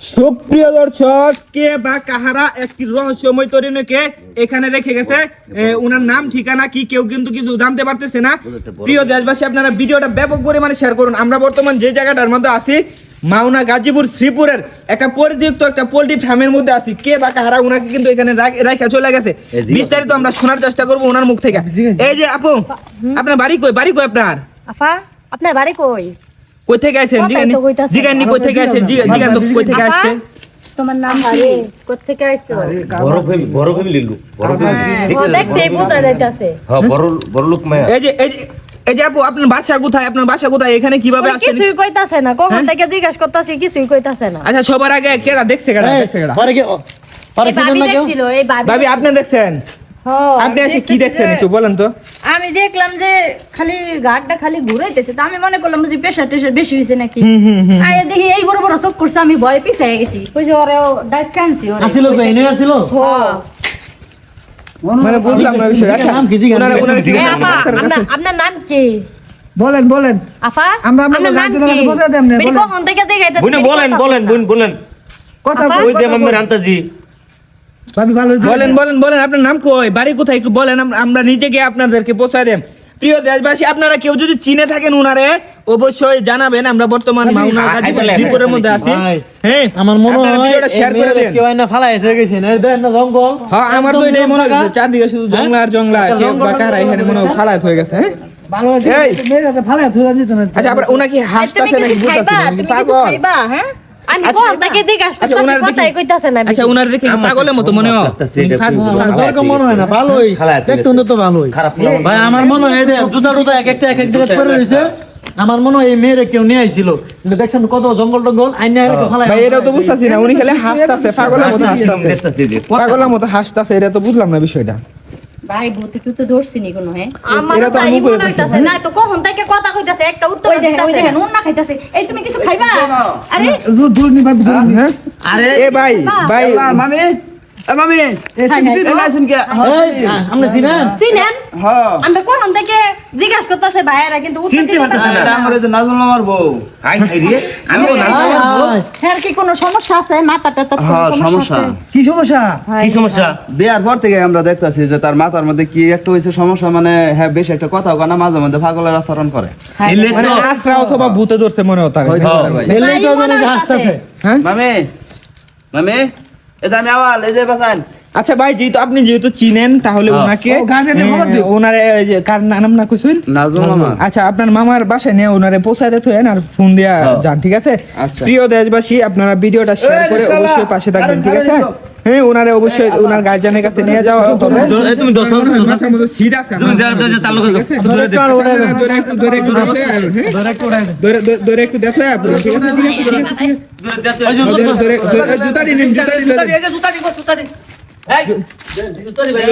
সুপ্রিয় দর্শক কে বা কাহারা একটি রহস্যময় তরুণীকে এখানে রেখে গেছে? এ, উনার নাম ঠিকানা কি কেউ কিন্তু কিছু জানতে পারতেছে না। প্রিয় দেশবাসী আপনারা ভিডিওটা ব্যাপক পরিমাণে শেয়ার করুন। আমরা বর্তমান যে জায়গাটার মধ্যে আছি মাওনা গাজীপুর শ্রীপুরের একটা পরিযুক্ত একটা পোল্ট্রি ফার্মের মধ্যে আছি। কে বা কাহারা উনাকে কিন্তু এখানে রাখ- চলে গেছে। বিস্তারিত আমরা শোনার চেষ্টা করব ওনার মুখ থেকে। এই যে আপু আপনার বাড়ি কই? বাড়ি কই আপনার? আফা আপনার বাড়ি কই? কই থেকে আসেন জিগানি জিগানি কই থেকে আসেন জিগান। তো কই থেকে আসছে তোমার নাম কি? কোথেকে আইছো? বড় ফ্যামিলি বড় ফ্যামিলি লোক বড় ফ্যামিলি হ্যাঁ, দেখতে বোঝা যাইতাছে। হ্যাঁ বড় বড় লোক মায়া। এই যে এই যে এই যে আপু আপনার বাসা কোথায়? আপনার বাসা কোথায়? এখানে কীভাবে কিছুই কইতাছে না। কখন থেকে জিজ্ঞাসা করতাছি কিছুই কইতাছে না। আচ্ছা সবার আগে কেডা? দেখছে পরে কি পরে ভাবি আপনি দেখছেন? হ্যাঁ, আপনি এসে কি দেখছেন একটু বলেন তো। আমি দেখলাম যে খালি গাড়টা খালি ঘুরাইতেছে তো আমি মনে করলাম যে প্রেশার টেশার বেশি হয়েছে নাকি। আর দেখি এই বড় বড় চোখ করছে আমি ভয় পিছিয়ে গেছি। ওই যে ওরে ডাইট কানছি ওরে। আসিল কই? এনে আসিল? হ্যাঁ। মানে বুঝলাম না বিষয় আচ্ছা। আপনার নাম কি? বলেন বলেন। আফা আমরা নাম গার্জেনের কি? দেন না, বলেন। কখন থেকে দেখাইতাছে বলেন বলেন বলেন কথা আপা? বল, ওই যে কথা মাম্মের বল। আন্তাজি? বলেন বলেন বলেন আপনার নাম কই? বাড়ি কোথায়? একটু বলেন আমরা নিজে গিয়ে আপনাদেরকে পৌঁছায় দেব প্রিয় দেশবাসী আপনারা কেউ যদি চিনে থাকেন উনারে অবশ্যই জানাবেন। আমরা বর্তমান মধ্যে আছি। হ্যাঁ আমার মনে হয় ভিডিওটা শেয়ার করে দেন। কেউ আইনা ফালাই এসে গেছে না দেন না জঙ্গল। হ্যাঁ আমার তো এটাই মনে হচ্ছে চারদিকে শুধু হ্যাঁ? জংলা আর জংলা জঙ্গল এখানে মনে হয় ফালাত হয়ে গেছে হ্যাঁ? মেয়েরা না। আচ্ছা তুমি হাসতাছে নাকি? বুঝতাছে নাকি পাগল। হ্যাঁ? আমি কখন থেকে জিজ্ঞাসা করতাছি কথাই কইতাছে না আচ্ছা উনার দেখি আমার পাগলের মতো মনে হয়? লাগতাছে এটা মনে হয় না ভালোই। দেখতে তো ভালোই। মনে হয়। ভাই আমার মনে হয় এই যে জুতা টুতা এক একটা এক এক জায়গায় করে রয়েছে। আমার মনে হয় এই মেয়েরে কেউ নিয়ে আইছিল। কিন্তু দেখছেন কত জঙ্গল টঙ্গল আইনা ফালাই ভাই এটাও তো বুঝতাছি না উনি খালি হাসতাছে পাগলের মতো হাসতাছে। দেখতাছি পাগলের মতো হাসতাছে এটা তো বুঝলাম না বিষয়টা। ভাই ভূতে টুতে ধরছি নি কোনো হ্যাঁ? আমার তো তাই মুখ মনে হইতাছে, না তো কখন থেকে কথা কইতাছে? একটা উত্তর দেখেন ওই দেখেন না। না খাইতাছে। এই তুমি কিছু খাইবা? আরে দূর নি ভাই দূর নি। হ্যাঁ? আরে এ ভাই ভাই। মামি। মামি এ, তুমি চিনো? এলাইছেন কে? এই, আমরা চিনেন? চিনেন? হ্যাঁ। আমরা কখন থেকে জিজ্ঞাসা করতেছে ভাইয়েরা কিন্তু চিনতে পারতেছে পারতেছে না। না। আমার যে নাজমুল মামার বউ। হাই হাই রে আমিও না আয়, হ্যাঁ কি কোনো সমস্যা আছে? মাথা টাথা হ্যাঁ সমস্যা কি সমস্যা? কি সমস্যা? বিয়ার পর থেকে আমরা দেখতাছি যে তার মাথার মধ্যে কি একটা হয়েছে সমস্যা মানে হ্যাঁ বেশ একটা কথা কানা মাঝে মধ্যে পাগলের আচরণ করে। মানে আশ্রা অথবা ভূতে ধরছে মনে হতো এলেই তো তাই মনে। হাসতেছে। হ্যাঁ? মামি মামি আমি আওয়াল এই যে বাসান। আচ্ছা ভাই যেহেতু আপনি যেহেতু চিনেন তাহলে হ্যাঁ। ওনাকে ওনারে কার নাম না কইছেন নাজমুল মামা আচ্ছা আপনার মামার বাসায় নিয়ে ওনারে পৌঁছায় দিতে হয় আর ফোন দিয়া হ্যাঁ। যান ঠিক আছে আচ্ছা। প্রিয় দেশবাসী আপনারা ভিডিওটা শেয়ার করে অবশ্যই পাশে থাকবেন ঠিক আছে হ্যাঁ ওনারে অবশ্যই ওনার গার্জিয়ানের কাছে নিয়ে যাওয়া হবে তুমি ধরে আচ্ছা, ধরে একটু ধরে একটু দেখে, হ্যাঁ? জুতা নিন জুতা নিন জুতা যে জুতা দি এই জুতা দি ভাই